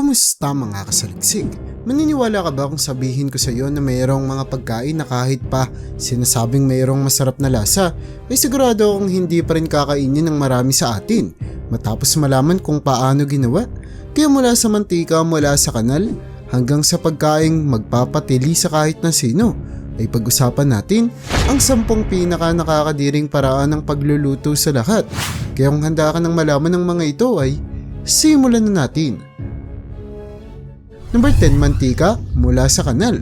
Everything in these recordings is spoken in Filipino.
Kumusta mga kasaliksik? Maniniwala ka ba kung sabihin ko sa iyo na mayroong mga pagkain na kahit pa sinasabing mayroong masarap na lasa, ay sigurado akong hindi pa rin kakainin ng marami sa atin matapos malaman kung paano ginawa? Kaya mula sa mantika mula sa kanal hanggang sa pagkaing magpapatili sa kahit na sino, ay pag-usapan natin ang sampung pinaka nakakadiring paraan ng pagluluto sa lahat. Kaya kung handa ka ng malaman ng mga ito ay simulan na natin. Number 10, mantika mula sa kanal.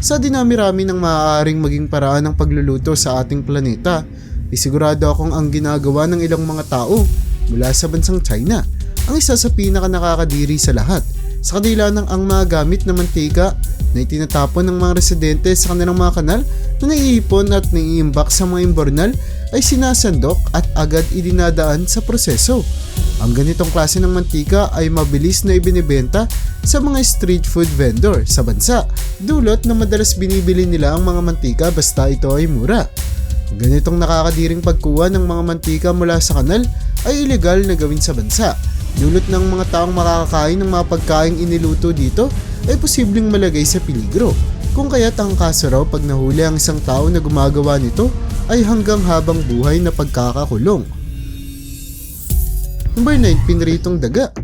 Sa dinami-rami ng maaaring maging paraan ng pagluluto sa ating planeta, isigurado akong ang ginagawa ng ilang mga tao mula sa bansang China ang isa sa pinaka nakakadiri sa lahat. Sa kadila ng ang mga gamit na mantika na itinatapon ng mga residente sa kanilang mga kanal na naiipon at naiimbak sa mga imbornal ay sinasandok at agad idinadaan sa proseso. Ang ganitong klase ng mantika ay mabilis na ibinibenta sa mga street food vendor sa bansa, dulot na madalas binibili nila ang mga mantika basta ito ay mura. Ganitong nakakadiring pagkuha ng mga mantika mula sa kanal ay ilegal na gawin sa bansa. Dulot ng mga taong makakakain ng mga pagkaing iniluto dito ay posibleng malagay sa peligro. Kung kaya't ang kaso raw pag nahuli ang isang tao na gumagawa nito ay hanggang habang buhay na pagkakakulong. Number 9, pinritong daga.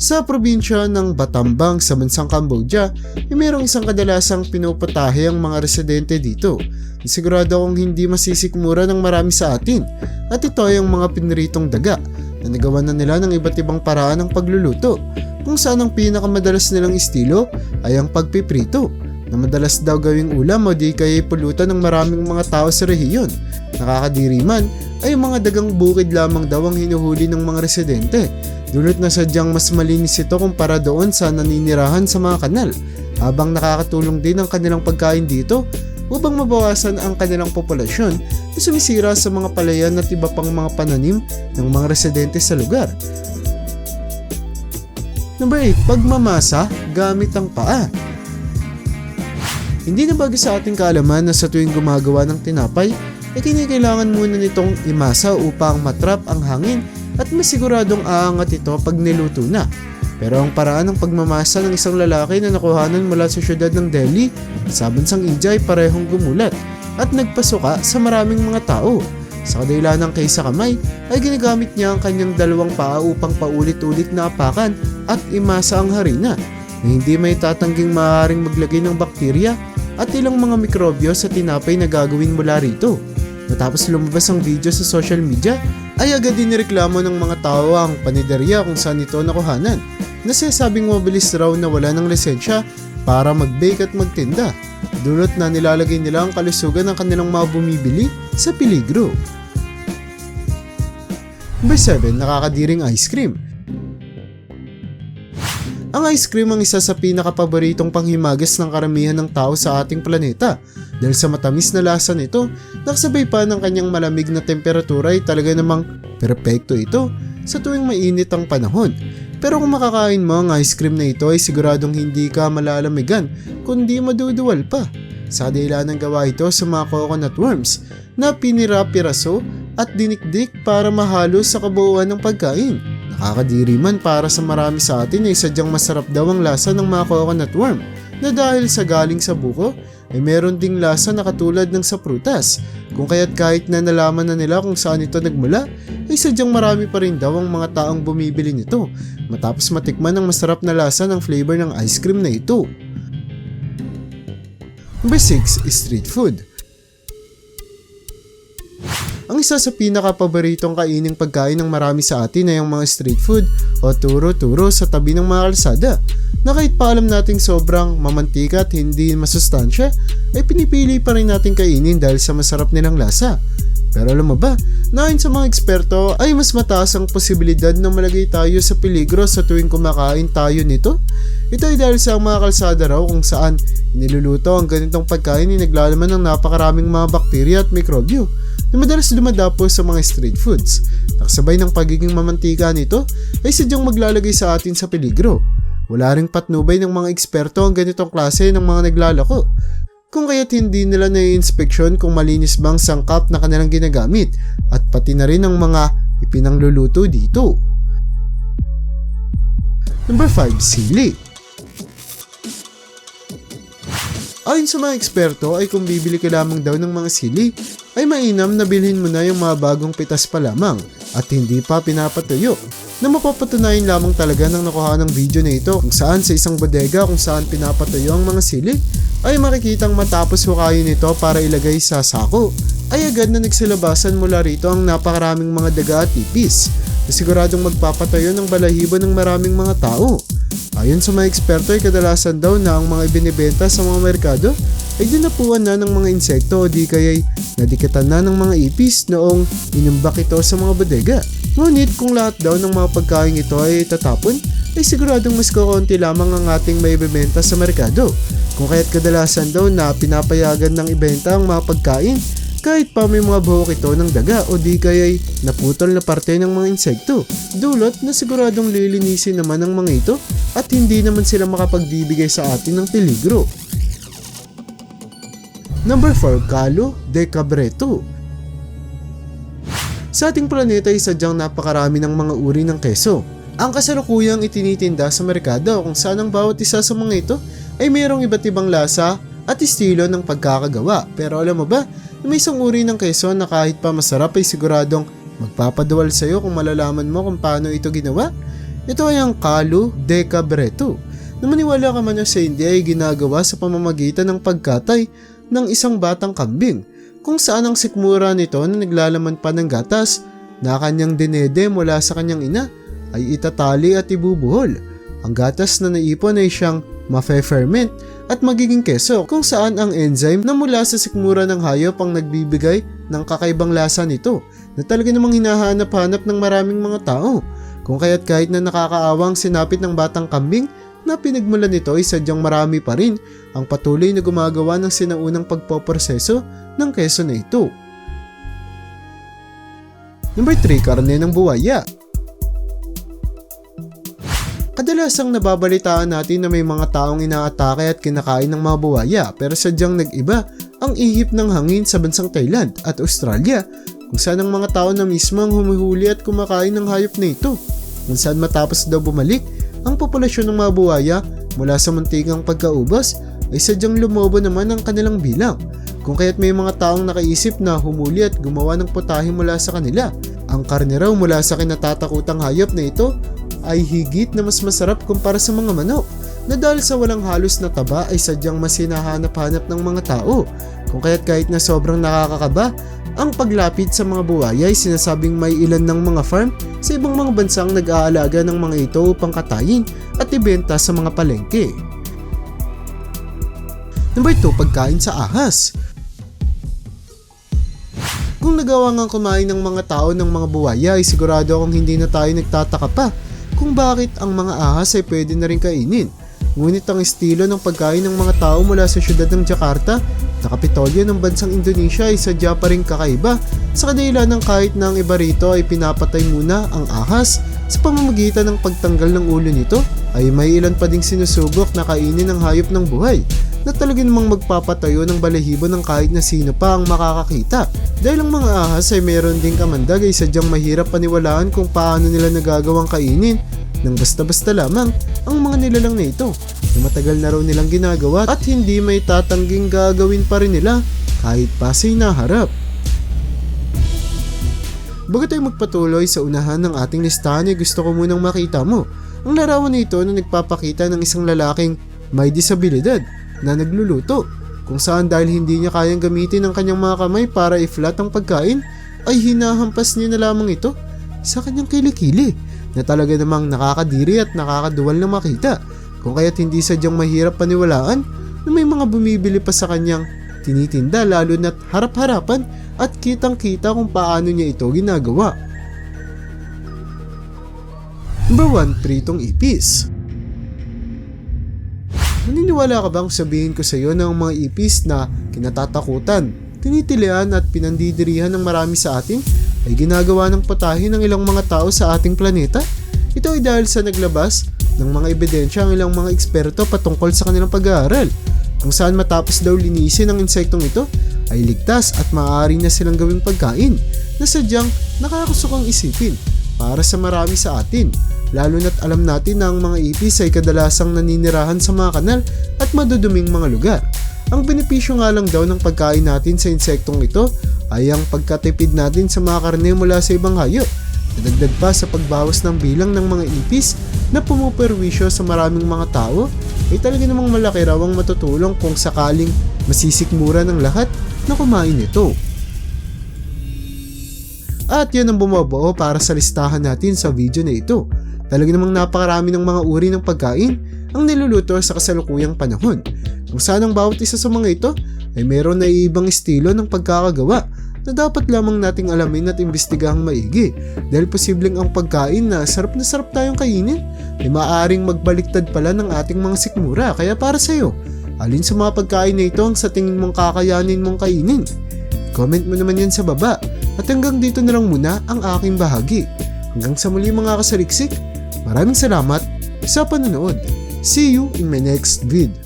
Sa probinsya ng Batambang sa bansang Cambodia, ay mayroong isang kadalasang pinupatahe ang mga residente dito. Sigurado akong hindi masisikmura ng marami sa atin at ito ay ang mga pinritong daga na nagawa na nila ng iba't ibang paraan ng pagluluto kung saan ang pinakamadalas nilang estilo ay ang pagpiprito na madalas daw gawing ulam o di kaya pulutan ng maraming mga tao sa rehiyon. Nakakadiri man ay mga dagang bukid lamang daw ang hinuhuli ng mga residente. Dulot na sadyang mas malinis ito kumpara doon sa naninirahan sa mga kanal habang nakakatulong din ang kanilang pagkain dito upang mabawasan ang kanilang populasyon na sumisira sa mga palayan at iba pang mga pananim ng mga residente sa lugar. Number 8, pagmamasa gamit ang paa. Hindi na bago sa ating kaalaman na sa tuwing gumagawa ng tinapay, ay kinikailangan muna nitong imasa upang matrap ang hangin at masiguradong aangat ito pag niluto na. Pero ang paraan ng pagmamasa ng isang lalaki na nakuhanan mula sa syudad ng Delhi sa bansang India ay parehong gumulat at nagpasuka sa maraming mga tao. Sa kadila ng kaysa kamay ay ginagamit niya ang kanyang dalawang paa upang paulit-ulit na apakan at imasa ang harina na hindi may tatangging maaaring maglagay ng bakterya at ilang mga mikrobyo sa tinapay na gagawin mula rito. Matapos lumabas ang video sa social media, ay agad din nireklamo ng mga tao ang paniderya kung saan ito nakuhanan. Nasasabing mabilis raw na wala ng lisensya para mag-bake at magtinda. Dulot na nilalagay nila ang kalusugan ng kanilang mga bumibili sa peligro. Number 7, nakakadiring ice cream. Ang ice cream ang isa sa pinakapaboritong panghimagas ng karamihan ng tao sa ating planeta dahil sa matamis na lasa nito, nakasabay pa ng kanyang malamig na temperatura ay talaga namang perpekto ito sa tuwing mainit ang panahon. Pero kung makakain mo ang ice cream na ito ay siguradong hindi ka malalamigan kundi maduduwal pa. Sa kadila ng gawa ito sa mga coconut worms na pinira-piraso at dinikdik para mahalo sa kabuuan ng pagkain. Nakakadiri man para sa marami sa atin ay sadyang masarap daw ang lasa ng mga coconut worm na dahil sa galing sa buko ay meron ding lasa na katulad ng sa prutas. Kung kaya't kahit na nalaman na nila kung saan ito nagmula ay sadyang marami pa rin daw ang mga taong bumibili nito matapos matikman ang masarap na lasa ng flavor ng ice cream na ito. Number 6 is street food. Ang isa sa pinaka-paboritong kaining pagkain ng marami sa atin ay ang mga street food o turo-turo sa tabi ng mga kalsada na kahit pa alam nating sobrang mamantika at hindi masustansya ay pinipili pa rin natin kainin dahil sa masarap nilang lasa. Pero alam mo ba, na ayon sa mga eksperto ay mas mataas ang posibilidad na malagay tayo sa peligro sa tuwing kumakain tayo nito? Ito ay dahil sa mga kalsada raw kung saan niluluto ang ganitong pagkain ay naglalaman ng napakaraming mga bakterya at mikrobyo na madalas dumadapo sa mga street foods. Nakasabay ng pagiging mamantika nito ay sadyang maglalagay sa atin sa peligro. Wala ring patnubay ng mga eksperto ang ganitong klase ng mga naglalako. Kung kaya't hindi nila na-inspeksyon kung malinis bang sangkap na kanilang ginagamit at pati na rin ang mga ipinangluluto dito. Number 5, sili. Ayon sa mga eksperto ay kung bibili ka lamang daw ng mga sili, ay mainam na bilhin mo na yung mga bagong pitas pa lamang at hindi pa pinapatuyo na mapapatunayan lamang talaga ng nakuha ng video na ito kung saan sa isang bodega kung saan pinapatuyo ang mga sili ay makikitang matapos hukayin ito para ilagay sa sako ay agad na nagsilabasan mula rito ang napakaraming mga daga at ipis na siguradong magpapatayo ng balahibo ng maraming mga tao. Ayon sa mga eksperto ay kadalasan daw na ang mga ibinibenta sa mga merkado ay dinapuan na ng mga insekto o di kaya'y nadikatan na ng mga ipis noong inumbak ito sa mga bodega. Ngunit kung lahat daw ng mga pagkain ito ay tatapon, ay siguradong mas kukunti lamang ang ating may ibebenta sa merkado. Kung kaya't kadalasan daw na pinapayagan ng ibenta ang mga pagkain kahit pa may mga buhok ito ng daga o di kaya'y naputol na parte ng mga insekto. Dulot na siguradong lilinisin naman ang mga ito at hindi naman sila makapagbibigay sa atin ng peligro. Number 4, Kalo de Cabreto. Sa ating planeta ay sadyang napakarami ng mga uri ng keso. Ang kasalukuyang itinitinda sa merkado kung saan ang bawat isa sa mga ito ay mayroong iba't ibang lasa at estilo ng pagkakagawa. Pero alam mo ba, may isang uri ng keso na kahit pa masarap ay siguradong magpapaduwal sa iyo kung malalaman mo kung paano ito ginawa? Ito ay ang Kalu de Cabreto na maniwala ka man o sa hindi ay ginagawa sa pamamagitan ng pagkatay ng isang batang kambing kung saan ang sikmura nito na naglalaman pa ng gatas na kanyang dinede mula sa kanyang ina ay itatali at ibubuhol. Ang gatas na naipon ay siyang mafe-ferment at magiging keso kung saan ang enzyme na mula sa sikmura ng hayop ang nagbibigay ng kakaibang lasa nito na talaga namang hinahanap-hanap ng maraming mga tao. Kung kaya't kahit na nakakaawang sinapit ng batang kambing na pinagmulan nito ay sadyang marami pa rin ang patuloy na gumagawa ng sinaunang pagpoproseso ng keso na ito. Number 3, karne ng buwaya. Kadalasang nababalitaan natin na may mga taong inaatake at kinakain ng mga buwaya pero sadyang nag-iba ang ihip ng hangin sa bansang Thailand at Australia kung saan ang mga tao na mismo ang humuhuli at kumakain ng hayop na ito. Kung saan matapos daw bumalik, ang populasyon ng mga buwaya mula sa muntikang pagkaubos ay sadyang lumobo naman ang kanilang bilang. Kung kaya't may mga taong nakaisip na humuli at gumawa ng putahe mula sa kanila. Ang karne raw mula sa kinatatakutang hayop na ito ay higit na mas masarap kumpara sa mga manok na dahil sa walang halos na taba ay sadyang mas hinahanap-hanap ng mga tao. Kung kaya't kahit na sobrang nakakakaba, ang paglapit sa mga buwaya ay sinasabing may ilan ng mga farm sa ibang mga bansang nag-aalaga ng mga ito upang katayin at ibenta sa mga palengke. Number 2, pagkain sa ahas. Kung nagawa nga kumain ng mga tao ng mga buwaya ay sigurado akong hindi na tayo nagtataka pa kung bakit ang mga ahas ay pwede na rin kainin. Ngunit ang estilo ng pagkain ng mga tao mula sa syudad ng Jakarta na kapitolyo ng bansang Indonesia ay sadya pa rin kakaiba. Sa kadahilan ng kahit na ang iba rito ay pinapatay muna ang ahas. Sa pamamagitan ng pagtanggal ng ulo nito ay may ilan pa ding sinusubok na kainin ng hayop ng buhay na talaga namang magpapatayo ng balahibo ng kahit na sino pa ang makakakita. Dahil ang mga ahas ay meron ding kamandag ay sadyang mahirap paniwalaan kung paano nila nagagawang kainin nang basta-basta lamang ang mga nilalang na ito na matagal na raw nilang ginagawa at hindi may tatangging gagawin pa rin nila kahit pa sa inaharap. Bago tayo magpatuloy sa unahan ng ating listahan ay gusto ko munang makita mo ang larawan nito na nagpapakita ng isang lalaking may disabilidad na nagluluto kung saan dahil hindi niya kayang gamitin ang kanyang mga kamay para i-flat ang pagkain ay hinahampas niya na lamang ito sa kanyang kilikili na talaga namang nakakadiri at nakakaduwal na makita kung kaya't hindi sadyang mahirap paniwalaan na may mga bumibili pa sa kanyang tinitinda lalo na't harap-harapan at kitang-kita kung paano niya ito ginagawa. Number 1, pritong ipis. Naniniwala ka bang sabihin ko sa iyo ng mga ipis na kinatatakutan, tinitilian at pinandidirihan ng marami sa atin ay ginagawa ng patahin ng ilang mga tao sa ating planeta? Ito ay dahil sa naglabas ng mga ebidensya ang ilang mga eksperto patungkol sa kanilang pag-aaral kung saan matapos daw linisin ang insektong ito ay ligtas at maaari na silang gawing pagkain na sadyang nakakusok ang isipin para sa marami sa atin. Lalo na't alam natin na ang mga ipis ay kadalasang naninirahan sa mga kanal at maduduming mga lugar. Ang benepisyo nga lang daw ng pagkain natin sa insektong ito ay ang pagkatipid natin sa mga karne mula sa ibang hayop. Nadagdag pa sa pagbawas ng bilang ng mga ipis na pumuperwisyo sa maraming mga tao ay talaga namang malaki raw ang matutulong kung sakaling masisikmura ng lahat na kumain ito. At yan ang bumubuo para sa listahan natin sa video na ito. Talaga namang napakarami ng mga uri ng pagkain ang niluluto sa kasalukuyang panahon. Kung saan ang bawat isa sa mga ito ay meron na ibang estilo ng pagkakagawa na dapat lamang nating alamin at imbestigahang maigi dahil posibleng ang pagkain na sarap na sarap tayong kainin ay maaaring magbaliktad pala ng ating mga sikmura kaya para sa'yo, alin sa mga pagkain na ito ang sa tingin mong kakayanin mong kainin? Comment mo naman yan sa baba at hanggang dito na lang muna ang aking bahagi. Hanggang sa muli mga kasaliksik, maraming salamat sa panonood. See you in my next vid.